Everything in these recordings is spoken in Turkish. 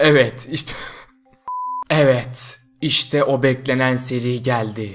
Evet işte... evet işte o beklenen seri geldi.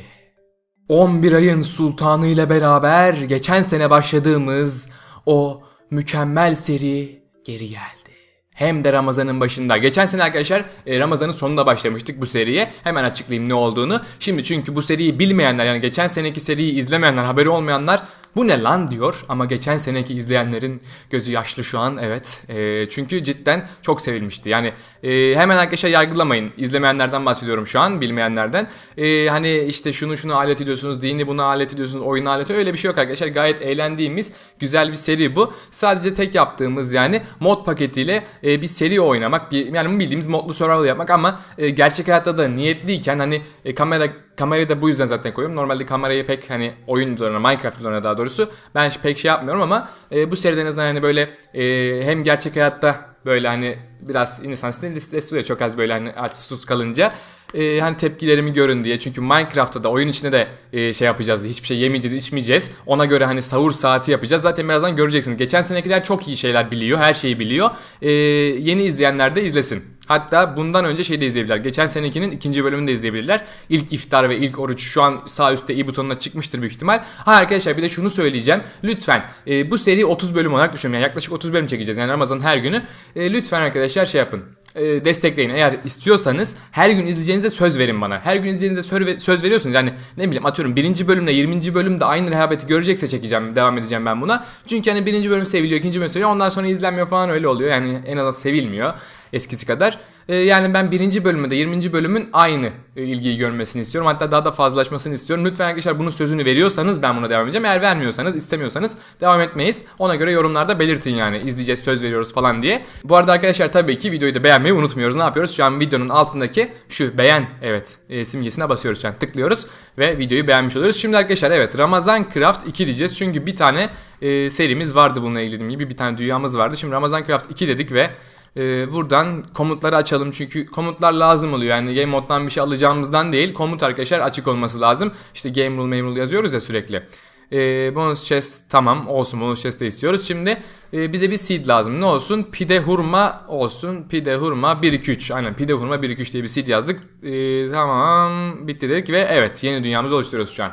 11 ayın sultanı ile beraber geçen sene başladığımız o mükemmel seri geri geldi. Hem de Ramazan'ın başında. Geçen sene arkadaşlar e, Ramazan'ın sonunda başlamıştık bu seriye. Hemen açıklayayım ne olduğunu. Şimdi çünkü bu seriyi bilmeyenler yani geçen seneki seriyi izlemeyenler, haberi olmayanlar bu ne lan diyor. Ama geçen seneki izleyenlerin gözü yaşlı şu an evet. E, çünkü cidden çok sevilmişti. Yani e, hemen arkadaşlar yargılamayın. İzlemeyenlerden bahsediyorum şu an, bilmeyenlerden. E, hani işte şunu şunu alet ediyorsunuz, dini bunu alet ediyorsunuz, oyun aleti öyle bir şey yok arkadaşlar. Gayet eğlendiğimiz güzel bir seri bu. Sadece tek yaptığımız yani mod paketiyle e, bir seri oynamak. Bir, yani bildiğimiz modlu survival yapmak ama e, gerçek hayatta da niyetliyken hani e, kamera kamerayı da bu yüzden zaten koyuyorum. Normalde kamerayı pek hani oyun videolarına, Minecraft videolarına daha doğrusu ben pek şey yapmıyorum ama e, bu seriden en azından hani böyle e, hem gerçek hayatta böyle hani biraz insan stresli oluyor çok az böyle hani açsız kalınca e, hani tepkilerimi görün diye. Çünkü Minecraft'ta da oyun içinde de e, şey yapacağız. Hiçbir şey yemeyeceğiz, içmeyeceğiz. Ona göre hani sahur saati yapacağız. Zaten birazdan göreceksiniz. Geçen senekiler çok iyi şeyler biliyor. Her şeyi biliyor. E, yeni izleyenler de izlesin. Hatta bundan önce şey de izleyebilirler. Geçen senekinin ikinci bölümünü de izleyebilirler. İlk iftar ve ilk oruç şu an sağ üstte i butonuna çıkmıştır büyük ihtimal. Ha arkadaşlar bir de şunu söyleyeceğim. Lütfen e, bu seri 30 bölüm olarak düşünün. Yani yaklaşık 30 bölüm çekeceğiz. Yani Ramazan her günü. E, lütfen arkadaşlar şey yapın e, destekleyin. Eğer istiyorsanız her gün izleyeceğinize söz verin bana. Her gün izleyeceğinize söz veriyorsunuz. Yani ne bileyim atıyorum birinci bölümle 20. bölümde aynı rehabeti görecekse çekeceğim. Devam edeceğim ben buna. Çünkü hani birinci bölüm seviliyor, ikinci bölüm seviliyor. Ondan sonra izlenmiyor falan öyle oluyor. Yani en azından sevilmiyor eskisi kadar. E, yani ben birinci bölümde 20. bölümün aynı e, ilgiyi görmesini istiyorum. Hatta daha da fazlalaşmasını istiyorum. Lütfen arkadaşlar bunun sözünü veriyorsanız ben buna devam edeceğim. Eğer vermiyorsanız, istemiyorsanız devam etmeyiz. Ona göre yorumlarda belirtin yani. izleyeceğiz, söz veriyoruz falan diye. Bu arada arkadaşlar tabii ki videoyu da beğenmeyi unutmuyoruz. Ne yapıyoruz? Şu an videonun altındaki şu beğen evet e, simgesine basıyoruz an. Tıklıyoruz ve videoyu beğenmiş oluyoruz. Şimdi arkadaşlar evet Ramazan Craft 2 diyeceğiz. Çünkü bir tane e, serimiz vardı bununla ilgili gibi. Bir tane dünyamız vardı. Şimdi Ramazan Craft 2 dedik ve e, buradan komutları açalım çünkü komutlar lazım oluyor. Yani game moddan bir şey alacağımızdan değil komut arkadaşlar açık olması lazım. İşte game rule, game rule yazıyoruz ya sürekli. E, bonus chest tamam olsun bonus chest de istiyoruz. Şimdi e, bize bir seed lazım. Ne olsun? Pide hurma olsun. Pide hurma 1 2 3. Aynen pide hurma 1 2 3 diye bir seed yazdık. E, tamam bitti dedik ve evet yeni dünyamızı oluşturuyoruz şu an.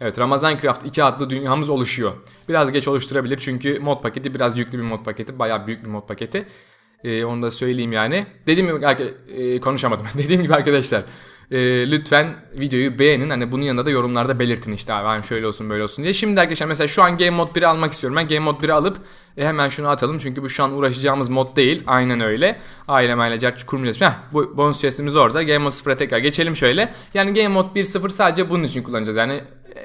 Evet Ramazan Craft 2 adlı dünyamız oluşuyor. Biraz geç oluşturabilir çünkü mod paketi biraz yüklü bir mod paketi. Bayağı büyük bir mod paketi. E, onu da söyleyeyim yani. Dediğim gibi e, konuşamadım. Dediğim gibi arkadaşlar e, lütfen videoyu beğenin. Hani bunun yanında da yorumlarda belirtin işte abi hani şöyle olsun böyle olsun diye. Şimdi arkadaşlar mesela şu an Game Mode 1'i almak istiyorum. Ben Game Mode 1'i alıp e, hemen şunu atalım. Çünkü bu şu an uğraşacağımız mod değil. Aynen öyle. Aile kurmayacağız. Heh, bu bonus chest'imiz orada. Game Mode 0'a tekrar geçelim şöyle. Yani Game Mode 1.0 sadece bunun için kullanacağız. Yani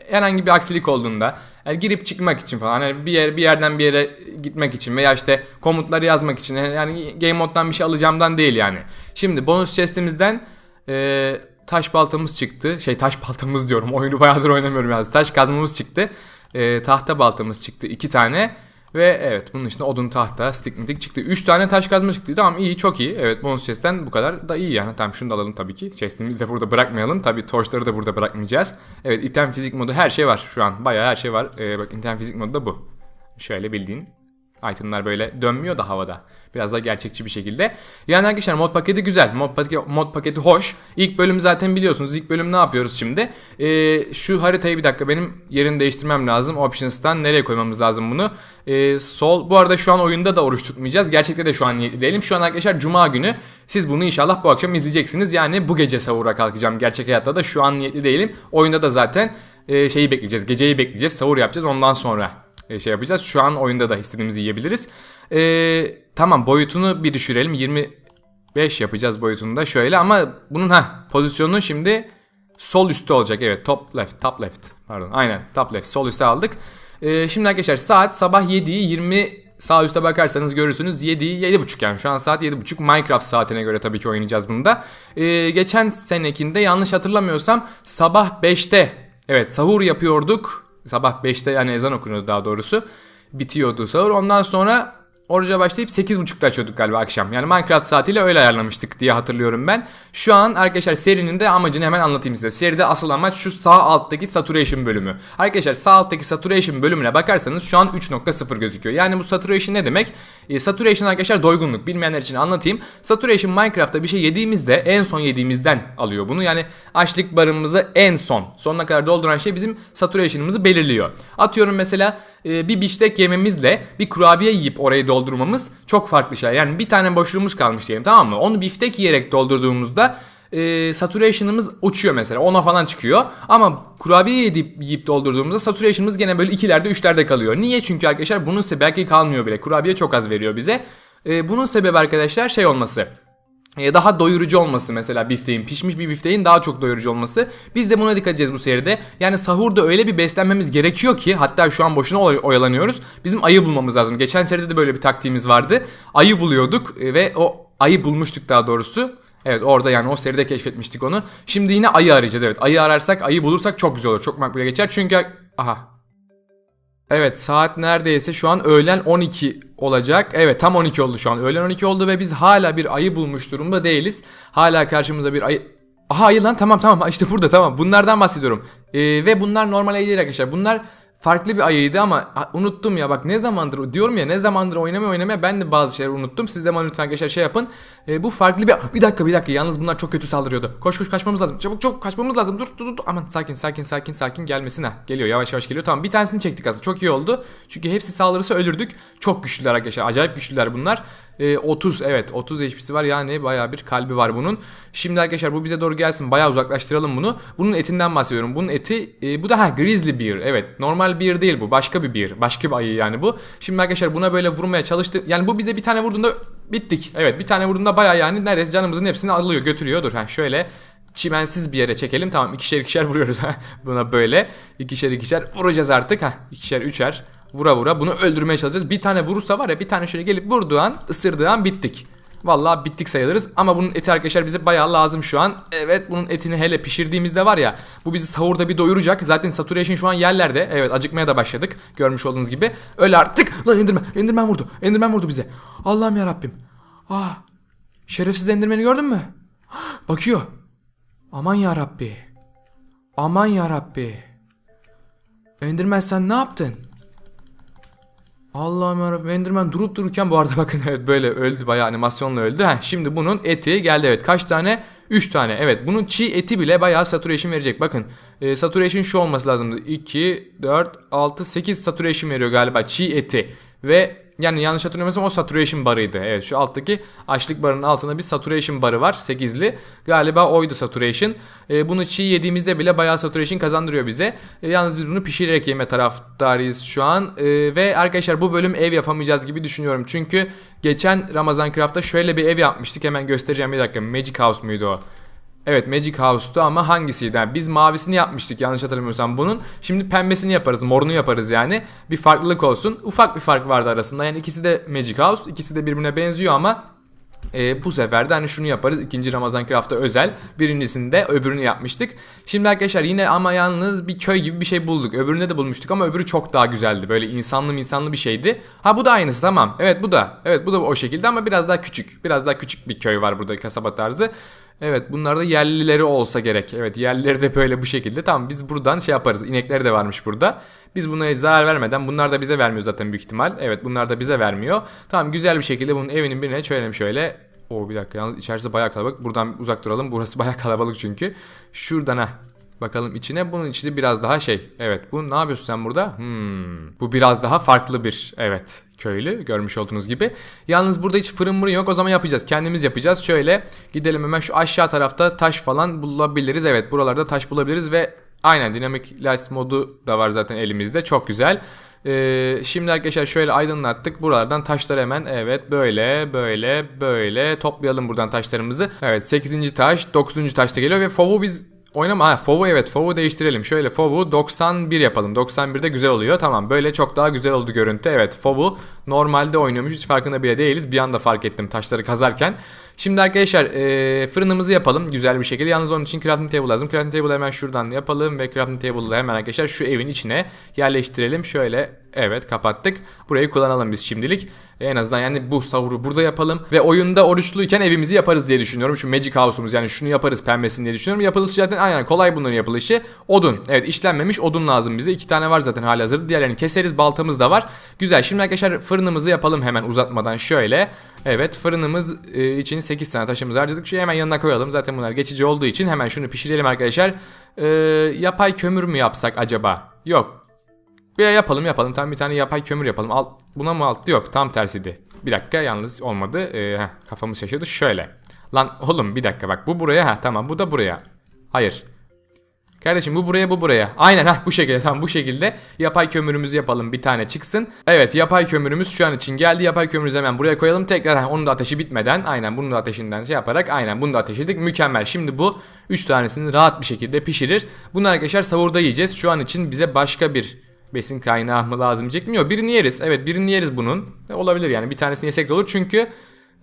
herhangi bir aksilik olduğunda yani girip çıkmak için falan hani bir yer bir yerden bir yere gitmek için veya işte komutları yazmak için yani game moddan bir şey alacağımdan değil yani. Şimdi bonus chest'imizden e, taş baltamız çıktı. Şey taş baltamız diyorum. Oyunu bayağıdır oynamıyorum biraz. Taş kazmamız çıktı. E, tahta baltamız çıktı. iki tane. Ve evet bunun içinde odun tahta, stigmatik çıktı. 3 tane taş kazma çıktı. Tamam iyi çok iyi. Evet bonus chest'ten bu kadar da iyi yani. Tamam şunu da alalım tabii ki. Chest'imizi de burada bırakmayalım. Tabii torçları da burada bırakmayacağız. Evet item fizik modu her şey var şu an. Bayağı her şey var. Ee, bak item fizik modu da bu. Şöyle bildiğin Itemlar böyle dönmüyor da havada. Biraz daha gerçekçi bir şekilde. Yani arkadaşlar mod paketi güzel. Mod paketi, mod paketi hoş. İlk bölüm zaten biliyorsunuz. İlk bölüm ne yapıyoruz şimdi? Ee, şu haritayı bir dakika benim yerini değiştirmem lazım. Options'tan nereye koymamız lazım bunu? Ee, sol. Bu arada şu an oyunda da oruç tutmayacağız. Gerçekte de şu an niyetli değilim. Şu an arkadaşlar cuma günü. Siz bunu inşallah bu akşam izleyeceksiniz. Yani bu gece sahura kalkacağım. Gerçek hayatta da şu an niyetli değilim. Oyunda da zaten e, şeyi bekleyeceğiz. Geceyi bekleyeceğiz. Sahur yapacağız. Ondan sonra şey yapacağız. Şu an oyunda da istediğimizi yiyebiliriz. Ee, tamam boyutunu bir düşürelim. 25 yapacağız boyutunu da şöyle ama bunun ha pozisyonu şimdi sol üstte olacak. Evet top left top left pardon aynen top left sol üstte aldık. Ee, şimdi arkadaşlar saat sabah 7'yi 20 sağ üstte bakarsanız görürsünüz 7 7.30 yani şu an saat 7.30 Minecraft saatine göre tabii ki oynayacağız bunu da. Ee, geçen senekinde yanlış hatırlamıyorsam sabah 5'te evet sahur yapıyorduk Sabah 5'te yani ezan okunuyordu daha doğrusu. Bitiyordu sahur. Ondan sonra oruca başlayıp 8.30'da açıyorduk galiba akşam. Yani Minecraft saatiyle öyle ayarlamıştık diye hatırlıyorum ben. Şu an arkadaşlar serinin de amacını hemen anlatayım size. Seride asıl amaç şu sağ alttaki saturation bölümü. Arkadaşlar sağ alttaki saturation bölümüne bakarsanız şu an 3.0 gözüküyor. Yani bu saturation ne demek? E, saturation arkadaşlar doygunluk. Bilmeyenler için anlatayım. Saturation Minecraft'ta bir şey yediğimizde en son yediğimizden alıyor bunu. Yani açlık barımızı en son sonuna kadar dolduran şey bizim saturation'ımızı belirliyor. Atıyorum mesela e, bir biftek yememizle bir kurabiye yiyip orayı doldurmamız çok farklı şey. Yani bir tane boşluğumuz kalmış diyelim tamam mı? Onu biftek yiyerek doldurduğumuzda e, saturation'ımız uçuyor mesela. Ona falan çıkıyor. Ama kurabiye yiyip, yiyip doldurduğumuzda saturation'ımız gene böyle ikilerde üçlerde kalıyor. Niye? Çünkü arkadaşlar bunun sebebi belki kalmıyor bile. Kurabiye çok az veriyor bize. E, bunun sebebi arkadaşlar şey olması daha doyurucu olması mesela bifteğin pişmiş bir bifteğin daha çok doyurucu olması. Biz de buna dikkat edeceğiz bu seride. Yani sahurda öyle bir beslenmemiz gerekiyor ki hatta şu an boşuna oy- oyalanıyoruz. Bizim ayı bulmamız lazım. Geçen seride de böyle bir taktiğimiz vardı. Ayı buluyorduk e, ve o ayı bulmuştuk daha doğrusu. Evet orada yani o seride keşfetmiştik onu. Şimdi yine ayı arayacağız evet. Ayı ararsak ayı bulursak çok güzel olur. Çok makbule geçer çünkü aha Evet saat neredeyse şu an öğlen 12 olacak. Evet tam 12 oldu şu an. Öğlen 12 oldu ve biz hala bir ayı bulmuş durumda değiliz. Hala karşımıza bir ayı... Aha ayı lan tamam tamam işte burada tamam. Bunlardan bahsediyorum. Ee, ve bunlar normal ayı değil arkadaşlar. Bunlar farklı bir ayıydı ama unuttum ya bak ne zamandır diyorum ya ne zamandır oynamaya oynamaya ben de bazı şeyleri unuttum. Siz de bana lütfen arkadaşlar şey yapın. Ee, bu farklı bir bir dakika bir dakika yalnız bunlar çok kötü saldırıyordu. Koş koş kaçmamız lazım. Çabuk çabuk kaçmamız lazım. Dur dur dur. Aman sakin sakin sakin sakin gelmesin ha. Geliyor yavaş yavaş geliyor. Tamam bir tanesini çektik aslında. Çok iyi oldu. Çünkü hepsi saldırırsa ölürdük. Çok güçlüler arkadaşlar. Acayip güçlüler bunlar. Ee, 30 evet 30 HP'si var yani baya bir kalbi var bunun. Şimdi arkadaşlar bu bize doğru gelsin baya uzaklaştıralım bunu. Bunun etinden bahsediyorum. Bunun eti e, bu da ha grizzly bear evet normal bear değil bu başka bir bear başka bir ayı yani bu. Şimdi arkadaşlar buna böyle vurmaya çalıştı. Yani bu bize bir tane vurduğunda bittik. Evet bir tane vurduğunda baya yani neredeyse canımızın hepsini alıyor götürüyor. Dur ha şöyle çimensiz bir yere çekelim. Tamam ikişer ikişer vuruyoruz buna böyle. ikişer ikişer vuracağız artık. ha ikişer üçer vura vura bunu öldürmeye çalışacağız. Bir tane vurursa var ya bir tane şöyle gelip vurduğu an ısırdığı an bittik. Vallahi bittik sayılırız ama bunun eti arkadaşlar bize bayağı lazım şu an. Evet bunun etini hele pişirdiğimizde var ya bu bizi sahurda bir doyuracak. Zaten saturation şu an yerlerde. Evet acıkmaya da başladık. Görmüş olduğunuz gibi. Öyle artık. Lan Enderman. Enderman vurdu. Enderman vurdu bize. Allah'ım ya Rabbim. Ah. Şerefsiz Enderman'i gördün mü? Bakıyor. Aman ya Rabbi. Aman ya Rabbi. Enderman sen ne yaptın? Allah'ım yarabbim Enderman durup dururken bu arada bakın evet böyle öldü bayağı animasyonla öldü. Heh, şimdi bunun eti geldi evet kaç tane? 3 tane evet bunun çiğ eti bile bayağı saturation verecek bakın. E, saturation şu olması lazımdı 2, 4, 6, 8 saturation veriyor galiba çiğ eti. Ve yani yanlış hatırlamıyorsam o saturation barıydı. Evet şu alttaki açlık barının altında bir saturation barı var 8'li. Galiba oydu saturation. E, bunu çiğ yediğimizde bile bayağı saturation kazandırıyor bize. E, yalnız biz bunu pişirerek yeme taraftarıyız şu an. E, ve arkadaşlar bu bölüm ev yapamayacağız gibi düşünüyorum. Çünkü geçen Ramazan Craft'ta şöyle bir ev yapmıştık. Hemen göstereceğim bir dakika. Magic House muydu o? Evet Magic House'tu ama hangisiydi? Yani biz mavisini yapmıştık yanlış hatırlamıyorsam bunun. Şimdi pembesini yaparız, morunu yaparız yani. Bir farklılık olsun. Ufak bir fark vardı arasında. Yani ikisi de Magic House, ikisi de birbirine benziyor ama e, bu sefer de hani şunu yaparız. ikinci Ramazan Craft'a özel. Birincisinde öbürünü yapmıştık. Şimdi arkadaşlar yine ama yalnız bir köy gibi bir şey bulduk. Öbüründe de bulmuştuk ama öbürü çok daha güzeldi. Böyle insanlı insanlı bir şeydi. Ha bu da aynısı tamam. Evet bu da. Evet bu da o şekilde ama biraz daha küçük. Biraz daha küçük bir köy var burada kasaba tarzı. Evet bunlar da yerlileri olsa gerek. Evet yerlileri de böyle bu şekilde. Tamam biz buradan şey yaparız. İnekleri de varmış burada. Biz bunlara zarar vermeden bunlar da bize vermiyor zaten büyük ihtimal. Evet bunlar da bize vermiyor. Tamam güzel bir şekilde bunun evinin birine çörelim şöyle. O bir dakika yalnız içerisi bayağı kalabalık. Buradan uzak duralım. Burası bayağı kalabalık çünkü. Şuradan ha. Bakalım içine. Bunun içi de biraz daha şey. Evet bu ne yapıyorsun sen burada? Hmm. Bu biraz daha farklı bir evet köylü görmüş olduğunuz gibi. Yalnız burada hiç fırın mırın yok o zaman yapacağız. Kendimiz yapacağız. Şöyle gidelim hemen şu aşağı tarafta taş falan bulabiliriz. Evet buralarda taş bulabiliriz ve aynen dinamik lights modu da var zaten elimizde. Çok güzel. Ee, şimdi arkadaşlar şöyle aydınlattık. Buralardan taşlar hemen evet böyle böyle böyle toplayalım buradan taşlarımızı. Evet 8. taş 9. taş da geliyor ve fovu biz Oynama ha FOV'u evet FOV'u değiştirelim. Şöyle FOV'u 91 yapalım. 91'de güzel oluyor. Tamam böyle çok daha güzel oldu görüntü. Evet FOV'u normalde oynuyormuş. Hiç farkında bile değiliz. Bir anda fark ettim taşları kazarken. Şimdi arkadaşlar e, fırınımızı yapalım güzel bir şekilde. Yalnız onun için crafting table lazım. Crafting table hemen şuradan yapalım ve crafting table'ı hemen arkadaşlar şu evin içine yerleştirelim. Şöyle Evet kapattık. Burayı kullanalım biz şimdilik. En azından yani bu sahuru burada yapalım. Ve oyunda oruçluyken evimizi yaparız diye düşünüyorum. Şu Magic House'umuz yani şunu yaparız pembesin diye düşünüyorum. Yapılışı zaten aynen kolay bunların yapılışı. Odun. Evet işlenmemiş odun lazım bize. İki tane var zaten hali hazırda. Diğerlerini keseriz. Baltamız da var. Güzel. Şimdi arkadaşlar fırınımızı yapalım hemen uzatmadan şöyle. Evet fırınımız e, için 8 tane taşımızı harcadık. Şu hemen yanına koyalım. Zaten bunlar geçici olduğu için hemen şunu pişirelim arkadaşlar. E, yapay kömür mü yapsak acaba? Yok. Bir yapalım yapalım. Tam bir tane yapay kömür yapalım. Alt, buna mı altı? Yok tam tersiydi. Bir dakika yalnız olmadı. Ee, heh, kafamız şaşırdı. Şöyle. Lan oğlum bir dakika bak. Bu buraya. ha tamam bu da buraya. Hayır. Kardeşim bu buraya bu buraya. Aynen ha bu şekilde tamam bu şekilde yapay kömürümüzü yapalım bir tane çıksın. Evet yapay kömürümüz şu an için geldi. Yapay kömürümüzü hemen buraya koyalım. Tekrar ha, onun da ateşi bitmeden aynen bunun da ateşinden şey yaparak aynen bunu da ateşledik. Mükemmel. Şimdi bu 3 tanesini rahat bir şekilde pişirir. Bunu arkadaşlar savurda yiyeceğiz. Şu an için bize başka bir besin kaynağı mı lazım diyecektim. Yok birini yeriz. Evet birini yeriz bunun. E, olabilir yani bir tanesini yesek de olur. Çünkü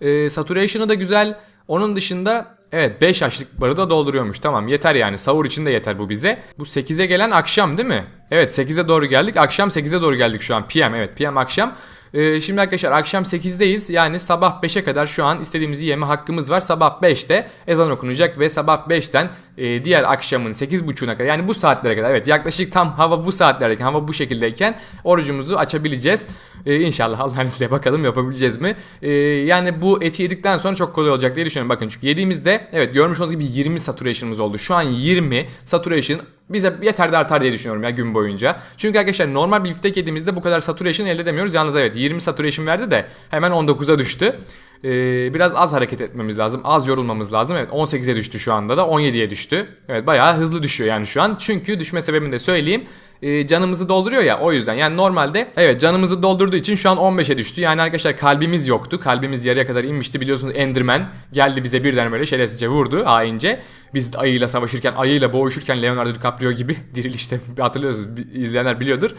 e, saturation'ı da güzel. Onun dışında evet 5 açlık barı da dolduruyormuş. Tamam yeter yani. Sahur için de yeter bu bize. Bu 8'e gelen akşam değil mi? Evet 8'e doğru geldik. Akşam 8'e doğru geldik şu an. PM evet PM akşam. Ee, şimdi arkadaşlar akşam 8'deyiz. Yani sabah 5'e kadar şu an istediğimizi yeme hakkımız var. Sabah 5'te ezan okunacak ve sabah 5'ten e, diğer akşamın 8.30'una kadar yani bu saatlere kadar evet yaklaşık tam hava bu saatlerdeyken hava bu şekildeyken orucumuzu açabileceğiz. E, inşallah Allah'ın izniyle bakalım yapabileceğiz mi? E, yani bu eti yedikten sonra çok kolay olacak diye düşünüyorum. Bakın çünkü yediğimizde evet görmüş olduğunuz gibi 20 saturation'ımız oldu. Şu an 20 saturation bize yeter de artar diye düşünüyorum ya gün boyunca. Çünkü arkadaşlar normal bir biftek yediğimizde bu kadar saturation elde edemiyoruz. Yalnız evet 20 saturation verdi de hemen 19'a düştü. Ee, biraz az hareket etmemiz lazım. Az yorulmamız lazım. Evet 18'e düştü şu anda da 17'ye düştü. Evet bayağı hızlı düşüyor yani şu an. Çünkü düşme sebebini de söyleyeyim. Ee, canımızı dolduruyor ya o yüzden. Yani normalde evet canımızı doldurduğu için şu an 15'e düştü. Yani arkadaşlar kalbimiz yoktu. Kalbimiz yarıya kadar inmişti. Biliyorsunuz Enderman geldi bize birden böyle şerefsizce vurdu haince. Biz ayıyla savaşırken, ayıyla boğuşurken Leonardo DiCaprio gibi dirilişte hatırlıyorsunuz izleyenler biliyordur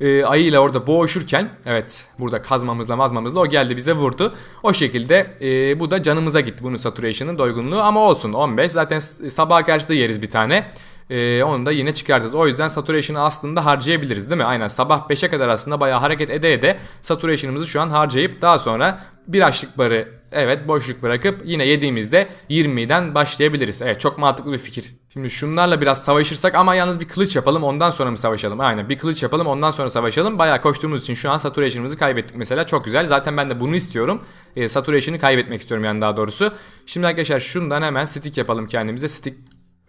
e, ayıyla orada boğuşurken evet burada kazmamızla mazmamızla o geldi bize vurdu. O şekilde e, bu da canımıza gitti bunun saturation'ın doygunluğu ama olsun 15 zaten sabaha karşı da yeriz bir tane. Ee, onu da yine çıkartırız. O yüzden saturation'ı aslında harcayabiliriz değil mi? Aynen sabah 5'e kadar aslında bayağı hareket ede ede saturation'ımızı şu an harcayıp daha sonra bir açlık barı evet boşluk bırakıp yine yediğimizde 20'den başlayabiliriz. Evet çok mantıklı bir fikir. Şimdi şunlarla biraz savaşırsak ama yalnız bir kılıç yapalım ondan sonra mı savaşalım? Aynen bir kılıç yapalım ondan sonra savaşalım. Bayağı koştuğumuz için şu an saturation'ımızı kaybettik mesela çok güzel. Zaten ben de bunu istiyorum. E, saturation'ı kaybetmek istiyorum yani daha doğrusu. Şimdi arkadaşlar şundan hemen stick yapalım kendimize.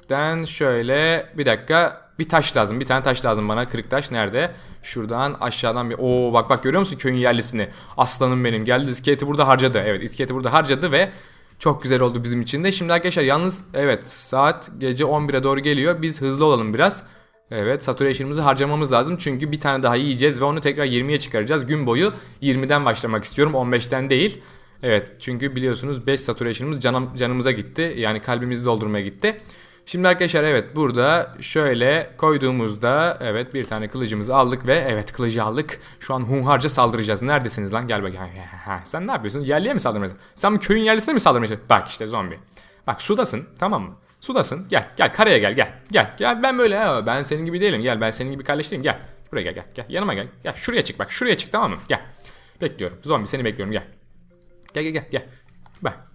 Stick'ten şöyle bir dakika bir taş lazım. Bir tane taş lazım bana. Kırık taş nerede? Şuradan aşağıdan bir... Oo bak bak görüyor musun köyün yerlisini? Aslanım benim. Geldi iskeleti burada harcadı. Evet iskeleti burada harcadı ve çok güzel oldu bizim için de. Şimdi arkadaşlar yalnız evet saat gece 11'e doğru geliyor. Biz hızlı olalım biraz. Evet saturation'ımızı harcamamız lazım. Çünkü bir tane daha yiyeceğiz ve onu tekrar 20'ye çıkaracağız. Gün boyu 20'den başlamak istiyorum. 15'ten değil. Evet çünkü biliyorsunuz 5 saturation'ımız canım, canımıza gitti. Yani kalbimizi doldurmaya gitti. Şimdi arkadaşlar evet burada şöyle koyduğumuzda evet bir tane kılıcımızı aldık ve evet kılıcı aldık. Şu an hunharca saldıracağız. Neredesiniz lan? Gel bakayım. Sen ne yapıyorsun? Yerliye mi saldırmaya Sen bu köyün yerlisine mi saldırmaya Bak işte zombi. Bak sudasın tamam mı? Sudasın. Gel gel karaya gel gel. Gel gel ben böyle ya ben senin gibi değilim. Gel ben senin gibi kardeş değilim. Gel. Buraya gel gel. Gel yanıma gel. Gel şuraya çık bak. Şuraya çık tamam mı? Gel. Bekliyorum. Zombi seni bekliyorum gel. Gel gel gel gel. Bak.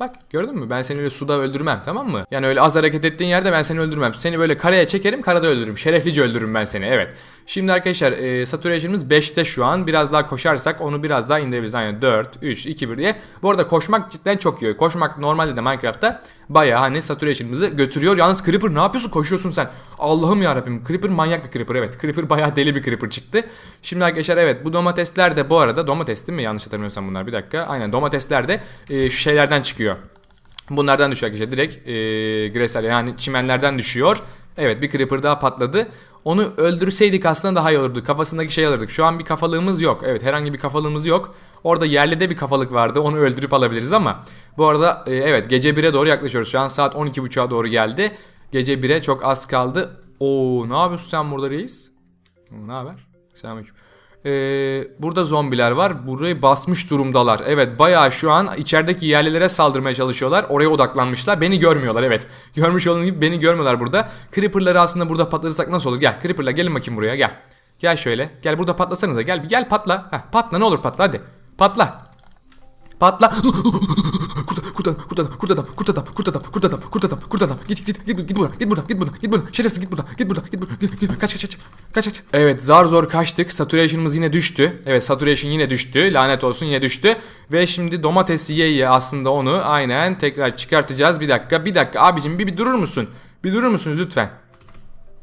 Bak gördün mü ben seni öyle suda öldürmem tamam mı? Yani öyle az hareket ettiğin yerde ben seni öldürmem. Seni böyle karaya çekerim karada öldürürüm. Şereflice öldürürüm ben seni evet. Şimdi arkadaşlar e, saturation'ımız 5'te şu an. Biraz daha koşarsak onu biraz daha indirebiliriz. Yani 4, 3, 2, 1 diye. Bu arada koşmak cidden çok iyi. Koşmak normalde de Minecraft'ta bayağı hani saturation'ımızı götürüyor. Yalnız Creeper ne yapıyorsun? Koşuyorsun sen. Allah'ım ya Rabbim. Creeper manyak bir Creeper evet. Creeper bayağı deli bir Creeper çıktı. Şimdi arkadaşlar evet bu domatesler de bu arada domates değil mi? Yanlış hatırlamıyorsam bunlar bir dakika. Aynen domatesler de e, şu şeylerden çıkıyor. Bunlardan düşüyor arkadaşlar direkt e, gresler yani çimenlerden düşüyor. Evet bir creeper daha patladı. Onu öldürseydik aslında daha iyi olurdu. Kafasındaki şey alırdık. Şu an bir kafalığımız yok. Evet herhangi bir kafalığımız yok. Orada yerli de bir kafalık vardı. Onu öldürüp alabiliriz ama bu arada e, evet gece 1'e doğru yaklaşıyoruz. Şu an saat 12.30'a doğru geldi. Gece 1'e çok az kaldı. Oo ne yapıyorsun sen burada reis? Ne haber? Selamünaleyküm. Ee, burada zombiler var. Burayı basmış durumdalar. Evet bayağı şu an içerideki yerlilere saldırmaya çalışıyorlar. Oraya odaklanmışlar. Beni görmüyorlar evet. Görmüş olduğunuz gibi beni görmüyorlar burada. Creeper'ları aslında burada patlatırsak nasıl olur? Gel Creeper'la gelin bakayım buraya gel. Gel şöyle. Gel burada patlasanıza. Gel bir gel patla. Heh, patla ne olur patla hadi. Patla. Patla. kurt adam, kurt adam, kurt adam, kurt adam, kurt adam, kurt adam, kurt adam. Git git git git buradan, git buradan, git buradan, git buradan. Şerefsiz git buradan, git buradan, git buradan. Kaç kaç kaç. Kaç kaç. Evet zar zor kaçtık. Saturation'ımız yine düştü. Evet saturation yine düştü. Lanet olsun yine düştü. Ve şimdi domates yiye yiye aslında onu aynen tekrar çıkartacağız. Bir dakika, bir dakika abicim bir, bir durur musun? Bir durur musunuz lütfen?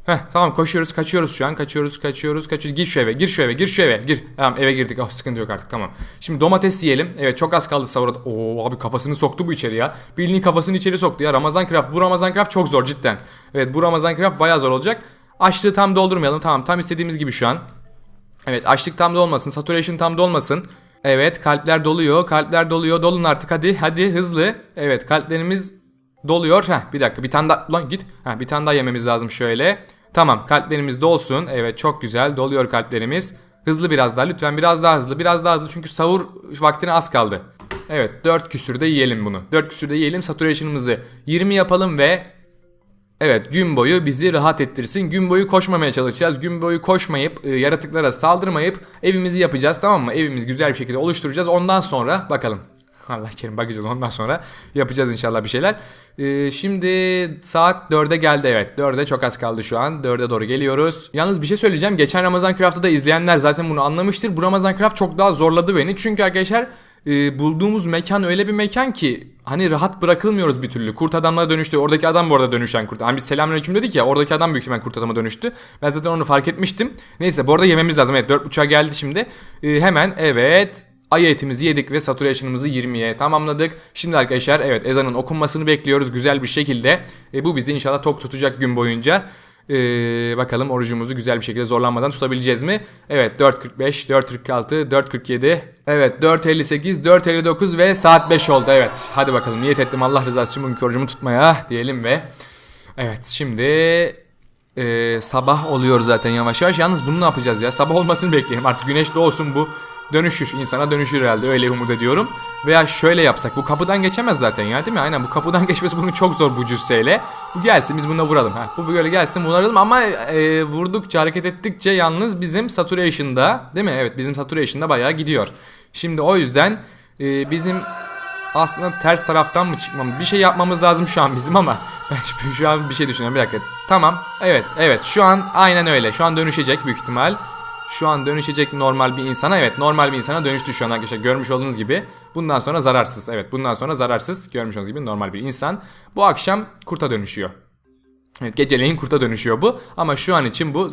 Heh tamam koşuyoruz kaçıyoruz şu an kaçıyoruz kaçıyoruz kaçıyoruz gir şu eve gir şu eve gir şu eve gir tamam eve girdik oh sıkıntı yok artık tamam şimdi domates yiyelim evet çok az kaldı sahura Oo abi kafasını soktu bu içeri ya bildiğin kafasını içeri soktu ya Ramazan Craft bu Ramazan Craft çok zor cidden evet bu Ramazan Craft baya zor olacak açlığı tam doldurmayalım tamam tam istediğimiz gibi şu an evet açlık tam dolmasın saturation tam dolmasın evet kalpler doluyor kalpler doluyor dolun artık hadi hadi hızlı evet kalplerimiz doluyor. Heh, bir dakika bir tane daha lan git. Heh, bir tane daha yememiz lazım şöyle. Tamam kalplerimiz dolsun. Evet çok güzel doluyor kalplerimiz. Hızlı biraz daha lütfen biraz daha hızlı biraz daha hızlı çünkü sahur vaktine az kaldı. Evet 4 küsürde yiyelim bunu. 4 küsürde yiyelim saturation'ımızı 20 yapalım ve Evet gün boyu bizi rahat ettirsin. Gün boyu koşmamaya çalışacağız. Gün boyu koşmayıp e, yaratıklara saldırmayıp evimizi yapacağız tamam mı? Evimizi güzel bir şekilde oluşturacağız. Ondan sonra bakalım Allah kerim bakacağız ondan sonra yapacağız inşallah bir şeyler. Ee, şimdi saat 4'e geldi evet. 4'e çok az kaldı şu an. 4'e doğru geliyoruz. Yalnız bir şey söyleyeceğim. Geçen Ramazan Craft'ı da izleyenler zaten bunu anlamıştır. Bu Ramazan Craft çok daha zorladı beni. Çünkü arkadaşlar e, bulduğumuz mekan öyle bir mekan ki hani rahat bırakılmıyoruz bir türlü. Kurt adamlara dönüştü. Oradaki adam bu arada dönüşen kurt. Hani biz selamünaleyküm dedik ya oradaki adam büyük ihtimal kurt adama dönüştü. Ben zaten onu fark etmiştim. Neyse bu arada yememiz lazım. Evet 4.30'a geldi şimdi. E, hemen evet Ay etimizi yedik ve saturation'ımızı 20'ye tamamladık. Şimdi arkadaşlar evet ezanın okunmasını bekliyoruz güzel bir şekilde. E, bu bizi inşallah tok tutacak gün boyunca. Ee, bakalım orucumuzu güzel bir şekilde zorlanmadan tutabileceğiz mi? Evet 4.45, 4.46, 4.47. Evet 4.58, 4.59 ve saat 5 oldu. Evet hadi bakalım niyet ettim Allah rızası için bugünkü orucumu tutmaya diyelim ve... Evet şimdi e, sabah oluyor zaten yavaş yavaş. Yalnız bunu ne yapacağız ya? Sabah olmasını bekleyelim. Artık güneş doğsun bu dönüşür. insana dönüşür herhalde öyle umut ediyorum. Veya şöyle yapsak bu kapıdan geçemez zaten ya değil mi? Aynen bu kapıdan geçmesi bunun çok zor bu cüsseyle. Bu gelsin biz bununla vuralım. Ha, bu böyle gelsin vuralım ama e, vurdukça hareket ettikçe yalnız bizim saturation'da değil mi? Evet bizim saturation'da bayağı gidiyor. Şimdi o yüzden e, bizim aslında ters taraftan mı çıkmam? Bir şey yapmamız lazım şu an bizim ama ben şu an bir şey düşünüyorum. Bir dakika. Tamam. Evet. Evet. Şu an aynen öyle. Şu an dönüşecek büyük ihtimal şu an dönüşecek normal bir insana evet normal bir insana dönüştü şu an arkadaşlar görmüş olduğunuz gibi. Bundan sonra zararsız evet bundan sonra zararsız görmüş olduğunuz gibi normal bir insan. Bu akşam kurta dönüşüyor. Evet geceleyin kurta dönüşüyor bu ama şu an için bu...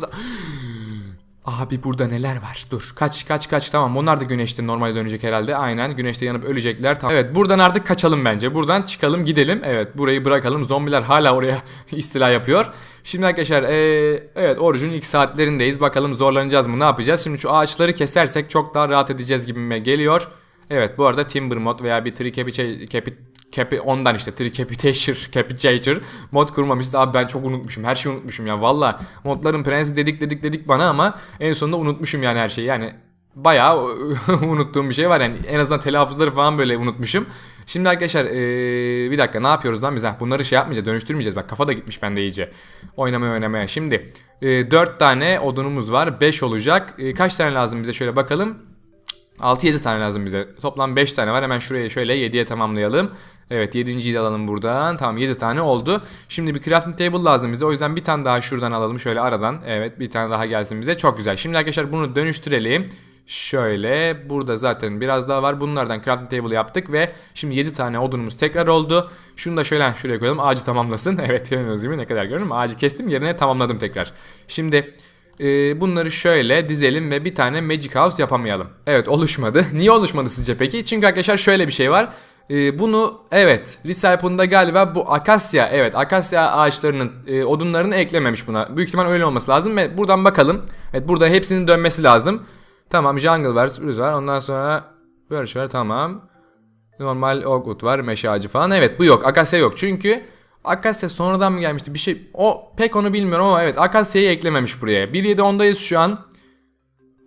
Abi burada neler var? Dur. Kaç kaç kaç tamam. Onlar da güneşte normale dönecek herhalde. Aynen. Güneşte yanıp ölecekler. Tamam. Evet buradan artık kaçalım bence. Buradan çıkalım gidelim. Evet burayı bırakalım. Zombiler hala oraya istila yapıyor. Şimdi arkadaşlar ee, evet orucun ilk saatlerindeyiz. Bakalım zorlanacağız mı? Ne yapacağız? Şimdi şu ağaçları kesersek çok daha rahat edeceğiz gibime geliyor. Evet bu arada Timber mod veya bir Tree Capi, Capi, ondan işte Tree Capitator, Capitator mod kurmamışız. Abi ben çok unutmuşum. Her şeyi unutmuşum ya. Valla modların prensi dedik dedik dedik bana ama en sonunda unutmuşum yani her şeyi. Yani bayağı unuttuğum bir şey var. Yani en azından telaffuzları falan böyle unutmuşum. Şimdi arkadaşlar ee, bir dakika ne yapıyoruz lan biz? Bunları şey yapmayacağız dönüştürmeyeceğiz. Bak kafa da gitmiş bende iyice. Oynamaya oynamaya. Şimdi e, 4 tane odunumuz var. 5 olacak. E, kaç tane lazım bize şöyle bakalım. 6-7 tane lazım bize. Toplam 5 tane var. Hemen şuraya şöyle 7'ye tamamlayalım. Evet 7.yi de alalım buradan. Tamam 7 tane oldu. Şimdi bir crafting table lazım bize. O yüzden bir tane daha şuradan alalım. Şöyle aradan. Evet bir tane daha gelsin bize. Çok güzel. Şimdi arkadaşlar bunu dönüştürelim. Şöyle burada zaten biraz daha var. Bunlardan crafting table yaptık ve şimdi 7 tane odunumuz tekrar oldu. Şunu da şöyle şuraya koyalım. Ağacı tamamlasın. Evet gördüğünüz gibi ne kadar görünüm. Ağacı kestim yerine tamamladım tekrar. Şimdi e, bunları şöyle dizelim ve bir tane magic house yapamayalım. Evet oluşmadı. Niye oluşmadı sizce peki? Çünkü arkadaşlar şöyle bir şey var. E, bunu evet Recyple'da galiba bu akasya evet akasya ağaçlarının e, odunlarını eklememiş buna. Büyük ihtimal öyle olması lazım ve buradan bakalım. Evet burada hepsinin dönmesi lazım. Tamam jungle var, sürpriz var. Ondan sonra birch var tamam. Normal oakwood var, meşe ağacı falan. Evet bu yok. Akasya yok. Çünkü Akasya sonradan mı gelmişti bir şey. O pek onu bilmiyorum ama evet Akasya'yı eklememiş buraya. 1.7.10'dayız şu an.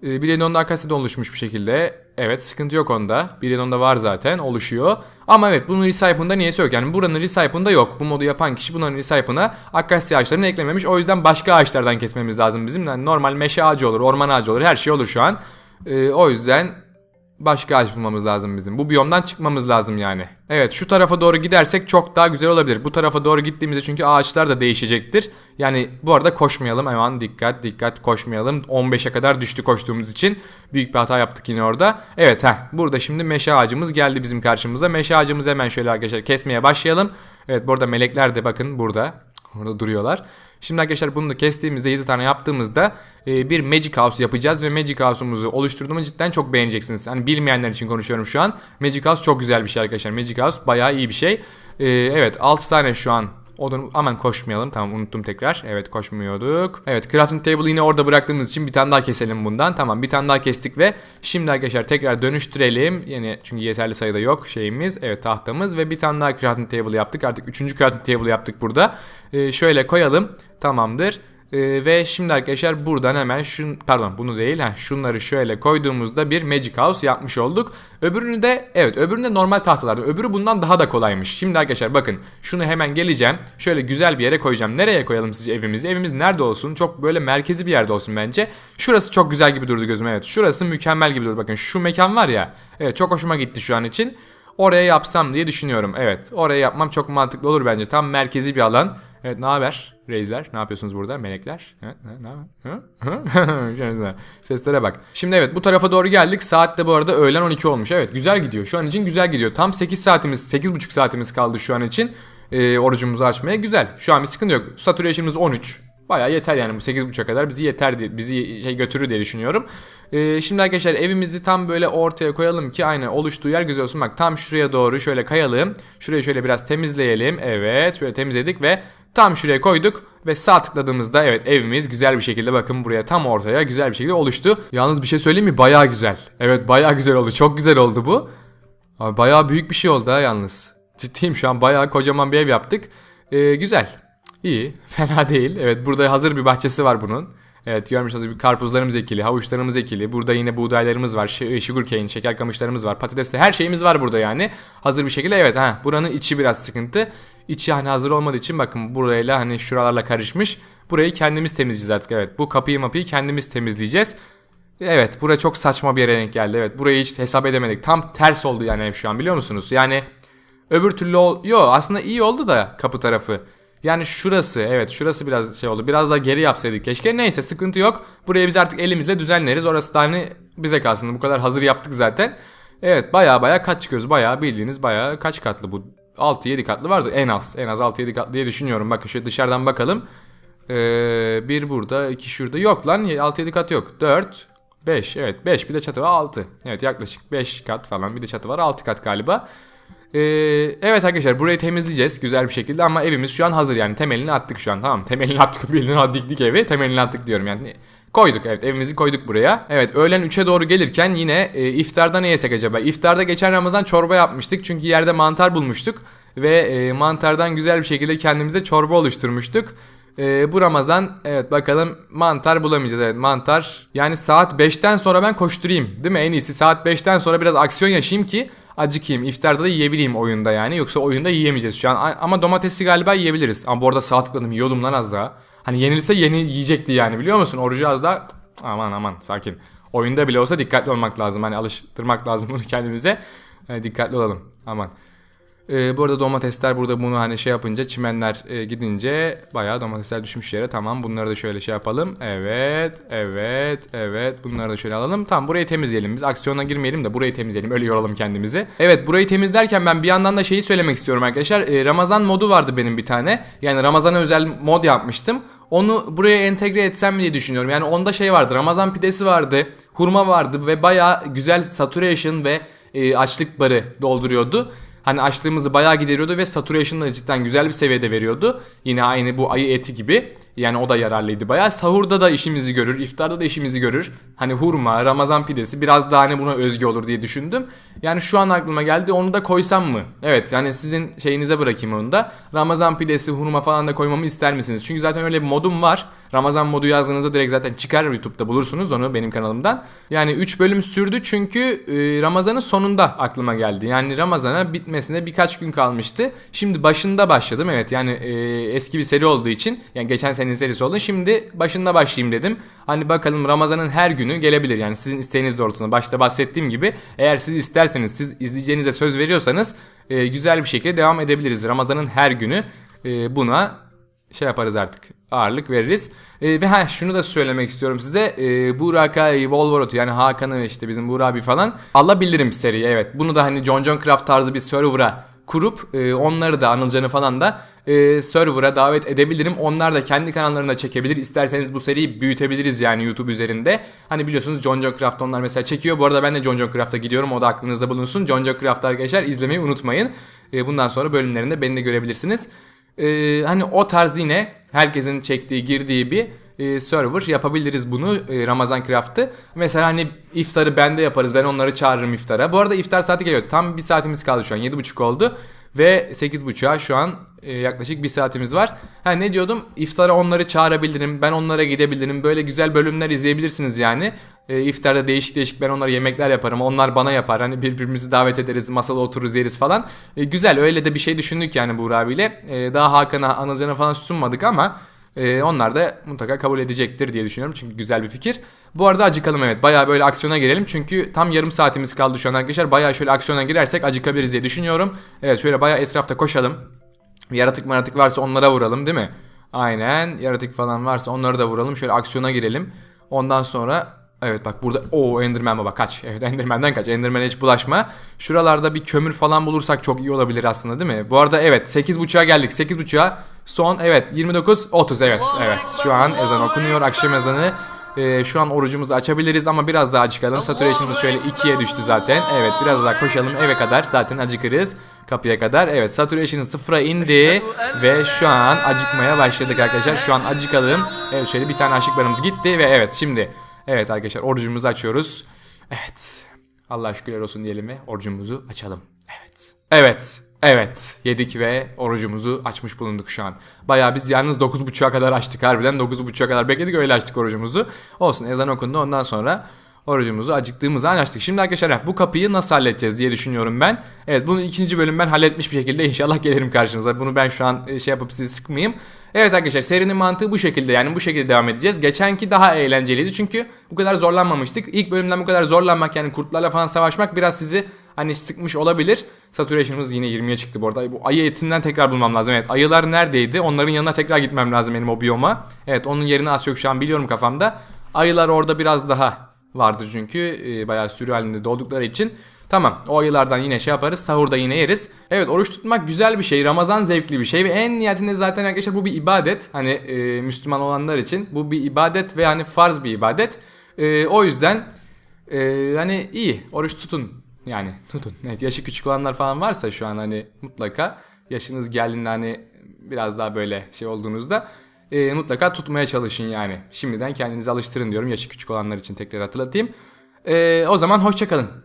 1.7.10'da ee, Akasya'da oluşmuş bir şekilde. Evet sıkıntı yok onda. Bir onda var zaten oluşuyor. Ama evet bunun recipe'ında niyesi yok. Yani buranın recipe'ında yok. Bu modu yapan kişi bunların recipe'ına akasya ağaçlarını eklememiş. O yüzden başka ağaçlardan kesmemiz lazım bizim. Yani normal meşe ağacı olur, orman ağacı olur. Her şey olur şu an. Ee, o yüzden başka ağaç bulmamız lazım bizim. Bu biyomdan çıkmamız lazım yani. Evet şu tarafa doğru gidersek çok daha güzel olabilir. Bu tarafa doğru gittiğimizde çünkü ağaçlar da değişecektir. Yani bu arada koşmayalım hemen dikkat dikkat koşmayalım. 15'e kadar düştü koştuğumuz için. Büyük bir hata yaptık yine orada. Evet ha burada şimdi meşe ağacımız geldi bizim karşımıza. Meşe ağacımızı hemen şöyle arkadaşlar kesmeye başlayalım. Evet bu arada melekler de bakın burada. Orada duruyorlar. Şimdi arkadaşlar bunu da kestiğimizde 7 tane yaptığımızda e, bir Magic House yapacağız ve Magic House'umuzu oluşturduğumu cidden çok beğeneceksiniz. Hani bilmeyenler için konuşuyorum şu an. Magic House çok güzel bir şey arkadaşlar. Magic House bayağı iyi bir şey. E, evet 6 tane şu an Odun aman koşmayalım. Tamam unuttum tekrar. Evet koşmuyorduk. Evet crafting table yine orada bıraktığımız için bir tane daha keselim bundan. Tamam bir tane daha kestik ve şimdi arkadaşlar tekrar dönüştürelim. Yani çünkü yeterli sayıda yok şeyimiz. Evet tahtamız ve bir tane daha crafting table yaptık. Artık üçüncü crafting table yaptık burada. Ee, şöyle koyalım. Tamamdır. Ee, ve şimdi arkadaşlar buradan hemen şun pardon bunu değil ha şunları şöyle koyduğumuzda bir Magic House yapmış olduk. Öbürünü de evet öbürünü de normal tahtalarda. Öbürü bundan daha da kolaymış. Şimdi arkadaşlar bakın şunu hemen geleceğim. Şöyle güzel bir yere koyacağım. Nereye koyalım sizce evimizi? Evimiz nerede olsun? Çok böyle merkezi bir yerde olsun bence. Şurası çok güzel gibi durdu gözüme evet. Şurası mükemmel gibi durdu. Bakın şu mekan var ya. Evet çok hoşuma gitti şu an için. Oraya yapsam diye düşünüyorum. Evet oraya yapmam çok mantıklı olur bence. Tam merkezi bir alan. Evet ne haber Reisler? Ne yapıyorsunuz burada melekler? Seslere bak. Şimdi evet bu tarafa doğru geldik. Saat de bu arada öğlen 12 olmuş. Evet güzel gidiyor. Şu an için güzel gidiyor. Tam 8 saatimiz 8,5 saatimiz kaldı şu an için. E, orucumuzu açmaya güzel. Şu an bir sıkıntı yok. Saturation'ımız 13. Baya yeter yani bu 8.30'a kadar bizi yeter diye, bizi şey götürür diye düşünüyorum. Ee, şimdi arkadaşlar evimizi tam böyle ortaya koyalım ki aynı oluştuğu yer güzel olsun. Bak tam şuraya doğru şöyle kayalım. Şurayı şöyle biraz temizleyelim. Evet şöyle temizledik ve Tam şuraya koyduk ve sağ tıkladığımızda evet evimiz güzel bir şekilde bakın buraya tam ortaya güzel bir şekilde oluştu. Yalnız bir şey söyleyeyim mi? Baya güzel. Evet baya güzel oldu. Çok güzel oldu bu. Abi baya büyük bir şey oldu ha yalnız. Ciddiyim şu an baya kocaman bir ev yaptık. Ee, güzel. İyi. Fena değil. Evet burada hazır bir bahçesi var bunun. Evet görmüşsünüz bir karpuzlarımız ekili, havuçlarımız ekili. Burada yine buğdaylarımız var, sugarcane, şeker kamışlarımız var, patatesli her şeyimiz var burada yani. Hazır bir şekilde evet ha buranın içi biraz sıkıntı. İçi hani hazır olmadığı için bakın burayla hani şuralarla karışmış. Burayı kendimiz temizleyeceğiz artık evet. Bu kapıyı mapıyı kendimiz temizleyeceğiz. Evet buraya çok saçma bir yere denk geldi. Evet burayı hiç hesap edemedik. Tam ters oldu yani ev şu an biliyor musunuz? Yani öbür türlü ol... Yo aslında iyi oldu da kapı tarafı. Yani şurası evet şurası biraz şey oldu. Biraz daha geri yapsaydık keşke. Neyse sıkıntı yok. Burayı biz artık elimizle düzenleriz. Orası da hani bize kalsın. Bu kadar hazır yaptık zaten. Evet baya baya kaç çıkıyoruz. Baya bildiğiniz baya kaç katlı bu 6-7 katlı vardı en az. En az 6-7 katlı diye düşünüyorum. Bakın şöyle dışarıdan bakalım. Ee, bir burada, iki şurada. Yok lan 6-7 kat yok. 4, 5. Evet 5 bir de çatı var 6. Evet yaklaşık 5 kat falan bir de çatı var 6 kat galiba. Ee, evet arkadaşlar burayı temizleyeceğiz güzel bir şekilde ama evimiz şu an hazır yani temelini attık şu an tamam temelini attık bildiğin diktik evi temelini attık diyorum yani Koyduk evet evimizi koyduk buraya. Evet öğlen 3'e doğru gelirken yine e, iftarda ne yesek acaba? İftarda geçen Ramazan çorba yapmıştık çünkü yerde mantar bulmuştuk. Ve e, mantardan güzel bir şekilde kendimize çorba oluşturmuştuk. E, bu Ramazan evet bakalım mantar bulamayacağız evet mantar. Yani saat 5'ten sonra ben koşturayım değil mi en iyisi saat 5'ten sonra biraz aksiyon yaşayayım ki acıkayım. İftarda da yiyebileyim oyunda yani. Yoksa oyunda yiyemeyeceğiz şu an. Ama domatesi galiba yiyebiliriz. Ama bu arada sağ tıkladım yiyordum lan az daha. Hani yenilse yeni yiyecekti yani biliyor musun? Orucu az daha aman aman sakin. Oyunda bile olsa dikkatli olmak lazım. Hani alıştırmak lazım bunu kendimize. Yani dikkatli olalım. Aman. Ee, bu arada domatesler burada bunu hani şey yapınca çimenler e, gidince bayağı domatesler düşmüş yere. Tamam bunları da şöyle şey yapalım. Evet, evet, evet. Bunları da şöyle alalım. Tamam burayı temizleyelim. Biz aksiyona girmeyelim de burayı temizleyelim. Öyle yoralım kendimizi. Evet burayı temizlerken ben bir yandan da şeyi söylemek istiyorum arkadaşlar. Ee, Ramazan modu vardı benim bir tane. Yani Ramazan'a özel mod yapmıştım. Onu buraya entegre etsem mi diye düşünüyorum. Yani onda şey vardı. Ramazan pidesi vardı. Hurma vardı ve bayağı güzel saturation ve e, açlık barı dolduruyordu. Hani açlığımızı bayağı gideriyordu ve saturation'ı cidden güzel bir seviyede veriyordu. Yine aynı bu ayı eti gibi. Yani o da yararlıydı bayağı. Sahurda da işimizi görür, iftarda da işimizi görür. Hani hurma, Ramazan pidesi biraz daha hani buna özgü olur diye düşündüm. Yani şu an aklıma geldi onu da koysam mı? Evet yani sizin şeyinize bırakayım onu da. Ramazan pidesi, hurma falan da koymamı ister misiniz? Çünkü zaten öyle bir modum var. Ramazan modu yazdığınızda direkt zaten çıkar YouTube'da bulursunuz onu benim kanalımdan. Yani 3 bölüm sürdü çünkü e, Ramazan'ın sonunda aklıma geldi. Yani Ramazan'a bitmesine birkaç gün kalmıştı. Şimdi başında başladım evet yani e, eski bir seri olduğu için yani geçen senenin serisi oldu. Şimdi başında başlayayım dedim. Hani bakalım Ramazan'ın her günü gelebilir yani sizin isteğiniz doğrultusunda. Başta bahsettiğim gibi eğer siz isterseniz siz izleyeceğinize söz veriyorsanız e, güzel bir şekilde devam edebiliriz. Ramazan'ın her günü e, buna şey yaparız artık ağırlık veririz. E, ve ha şunu da söylemek istiyorum size. E, Burak Volvorot'u yani Hakan'ı işte bizim Burak abi falan alabilirim seriye evet. Bunu da hani John John Craft tarzı bir server'a kurup e, onları da Anılcan'ı falan da e, server'a davet edebilirim. Onlar da kendi kanallarına çekebilir. İsterseniz bu seriyi büyütebiliriz yani YouTube üzerinde. Hani biliyorsunuz John John Craft onlar mesela çekiyor. Bu arada ben de John John Craft'a gidiyorum. O da aklınızda bulunsun. John John Craft arkadaşlar izlemeyi unutmayın. E, bundan sonra bölümlerinde beni de görebilirsiniz. E, hani o tarz yine herkesin çektiği girdiği bir e, server yapabiliriz bunu e, Ramazan Craft'ı. Mesela hani iftarı bende yaparız. Ben onları çağırırım iftara. Bu arada iftar saati geliyor. Tam bir saatimiz kaldı şu an. 7.30 oldu. Ve 8.30'a şu an e, yaklaşık bir saatimiz var. Ha ne diyordum? İftara onları çağırabilirim. Ben onlara gidebilirim. Böyle güzel bölümler izleyebilirsiniz yani. E, iftarda değişik değişik ben onlara yemekler yaparım. Onlar bana yapar. Hani birbirimizi davet ederiz. Masada otururuz yeriz falan. E, güzel öyle de bir şey düşündük yani Buğra abiyle. E, daha Hakan'a, Anılcan'a falan sunmadık ama ee, onlar da mutlaka kabul edecektir diye düşünüyorum. Çünkü güzel bir fikir. Bu arada acıkalım evet. Bayağı böyle aksiyona girelim. Çünkü tam yarım saatimiz kaldı şu an arkadaşlar. Bayağı şöyle aksiyona girersek acıkabiliriz diye düşünüyorum. Evet şöyle bayağı etrafta koşalım. Yaratık maratık varsa onlara vuralım değil mi? Aynen. Yaratık falan varsa onları da vuralım. Şöyle aksiyona girelim. Ondan sonra Evet bak burada o Enderman baba kaç. Evet Enderman'den kaç. Enderman'e hiç bulaşma. Şuralarda bir kömür falan bulursak çok iyi olabilir aslında değil mi? Bu arada evet 8.30'a geldik. 8.30'a son evet 29 30 evet evet. Şu an ezan okunuyor akşam ezanı. Ee, şu an orucumuzu açabiliriz ama biraz daha acıkalım. Saturation'ımız şöyle 2'ye düştü zaten. Evet biraz daha koşalım eve kadar zaten acıkırız. Kapıya kadar. Evet saturation'ın sıfıra indi ve şu an acıkmaya başladık arkadaşlar. Şu an acıkalım. Evet şöyle bir tane açlıklarımız gitti ve evet şimdi Evet arkadaşlar orucumuzu açıyoruz. Evet. Allah şükürler olsun diyelim ve orucumuzu açalım. Evet. Evet. Evet. Yedik ve orucumuzu açmış bulunduk şu an. Bayağı biz yalnız 9.30'a kadar açtık harbiden. 9.30'a kadar bekledik öyle açtık orucumuzu. Olsun ezan okundu ondan sonra orucumuzu acıktığımız an açtık. Şimdi arkadaşlar bu kapıyı nasıl halledeceğiz diye düşünüyorum ben. Evet bunu ikinci bölüm ben halletmiş bir şekilde inşallah gelirim karşınıza. Bunu ben şu an şey yapıp sizi sıkmayayım. Evet arkadaşlar serinin mantığı bu şekilde yani bu şekilde devam edeceğiz. Geçenki daha eğlenceliydi çünkü bu kadar zorlanmamıştık. İlk bölümden bu kadar zorlanmak yani kurtlarla falan savaşmak biraz sizi hani sıkmış olabilir. Saturation'ımız yine 20'ye çıktı bu arada. Bu ayı etinden tekrar bulmam lazım. Evet ayılar neredeydi? Onların yanına tekrar gitmem lazım benim o biyoma. Evet onun yerini az çok şu an biliyorum kafamda. Ayılar orada biraz daha vardı çünkü e, bayağı sürü halinde doğdukları için. Tamam o ayılardan yine şey yaparız sahurda yine yeriz. Evet oruç tutmak güzel bir şey Ramazan zevkli bir şey ve en nihayetinde zaten arkadaşlar bu bir ibadet. Hani e, Müslüman olanlar için bu bir ibadet ve hani farz bir ibadet. E, o yüzden e, hani iyi oruç tutun yani tutun. Evet, yaşı küçük olanlar falan varsa şu an hani mutlaka yaşınız geldiğinde hani biraz daha böyle şey olduğunuzda e, mutlaka tutmaya çalışın yani. Şimdiden kendinizi alıştırın diyorum yaşı küçük olanlar için tekrar hatırlatayım. E, o zaman hoşçakalın.